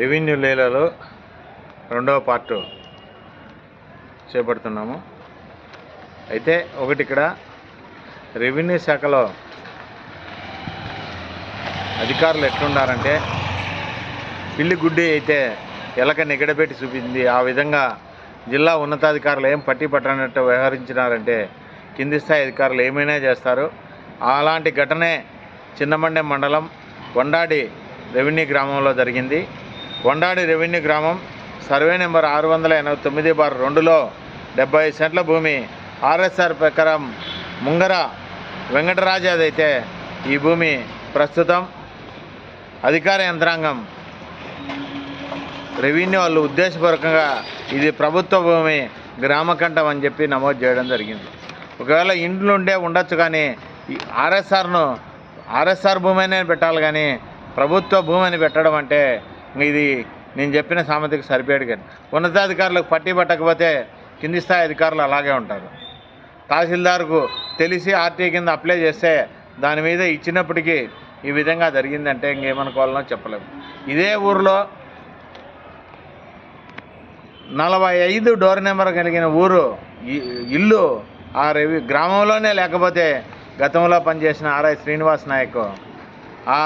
Revenue లీలలో రెండవ part చేపడుతున్నాము. అయితే ఒకటి ఇక్కడ రెవెన్యూ శాఖలో అధికారులు ఎట్లుండారంటే పిల్లి గుడ్డి అయితే ఎలక నిగడబెట్టి చూపింది. ఆ విధంగా జిల్లా ఉన్నతాధికారులు ఏం పట్టి పట్టనట్టు వ్యవహరించినారంటే కింది స్థాయి అధికారులు ఏమైనా చేస్తారు. అలాంటి ఘటనే చిన్నమండే మండలం వండాడి రెవెన్యూ గ్రామంలో జరిగింది. వండాడి రెవెన్యూ గ్రామం సర్వే నెంబర్ ఆరు వందల ఎనభై తొమ్మిది బార్ రెండులో డెబ్బై సెంట్ల భూమి ఆర్ఎస్ఆర్ ప్రకారం ముంగర వెంకటరాజాదైతే ఈ భూమి ప్రస్తుతం అధికార యంత్రాంగం. రెవెన్యూ వాళ్ళు ఉద్దేశపూర్వకంగా ఇది ప్రభుత్వ భూమి గ్రామకంఠం అని చెప్పి నమోదు చేయడం జరిగింది. ఒకవేళ ఇండ్లు ఉండే ఉండొచ్చు కానీ ఆర్ఎస్ఆర్ను ఆర్ఎస్ఆర్ భూమి అనే పెట్టాలి కానీ ప్రభుత్వ భూమి అని పెట్టడం అంటే ఇది నేను చెప్పిన సామెతకి సరిపోయాడు కానీ. ఉన్నతాధికారులకు పట్టి పట్టకపోతే కింది స్థాయి అధికారులు అలాగే ఉంటారు. తహసీల్దార్కు తెలిసి ఆర్టీ కింద అప్లై చేస్తే దాని మీద ఇచ్చినప్పటికీ ఈ విధంగా జరిగిందంటే ఇంకేమనుకోవాలనో చెప్పలేము. ఇదే ఊరిలో నలభై ఐదు డోర్ నెంబర్ కలిగిన ఊరు ఇల్లు ఆ రెవి గ్రామంలోనే లేకపోతే గతంలో పనిచేసిన ఆర్ఐ శ్రీనివాస్ నాయక్ ఆ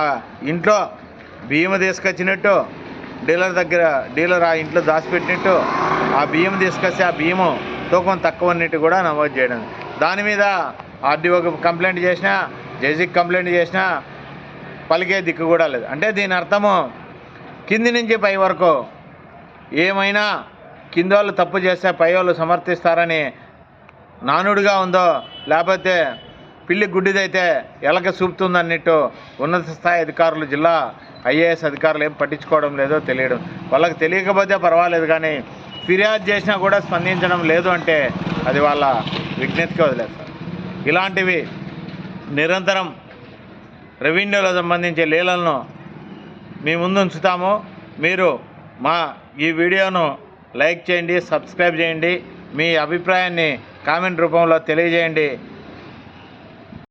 ఇంట్లో బియ్యం తీసుకొచ్చినట్టు డీలర్ దగ్గర డీలర్ ఆ ఇంట్లో దాచిపెట్టినట్టు ఆ బియ్యం తీసుకొచ్చి ఆ బియ్యము తూకం తక్కువ అన్నిటి కూడా నమోదు చేయడం. దాని మీద ఆర్డీఓకి కంప్లైంట్ చేసినా జేసీకి కంప్లైంట్ చేసినా పలికే దిక్కు కూడా లేదు. అంటే దీని అర్థము కింది నుంచి పై వరకు ఏమైనా కింద వాళ్ళు తప్పు చేస్తే పై వాళ్ళు సమర్థిస్తారని నానుడిగా ఉందో లేకపోతే పిల్లి గుడ్డిదైతే ఎలక చూపుతుందన్నట్టు ఉన్నత స్థాయి అధికారులు జిల్లా ఐఏఎస్ అధికారులు ఏం పట్టించుకోవడం లేదో తెలియడం. వాళ్ళకి తెలియకపోతే పర్వాలేదు కానీ ఫిర్యాదు చేసినా కూడా స్పందించడం లేదు అంటే అది వాళ్ళ విజ్ఞతకి వదిలేస్తారు. ఇలాంటివి నిరంతరం రెవెన్యూలో సంబంధించే లీలలను మీ ముందు ఉంచుతాము. మీరు మా ఈ వీడియోను లైక్ చేయండి సబ్స్క్రైబ్ చేయండి. మీ అభిప్రాయాన్ని కామెంట్ రూపంలో తెలియజేయండి.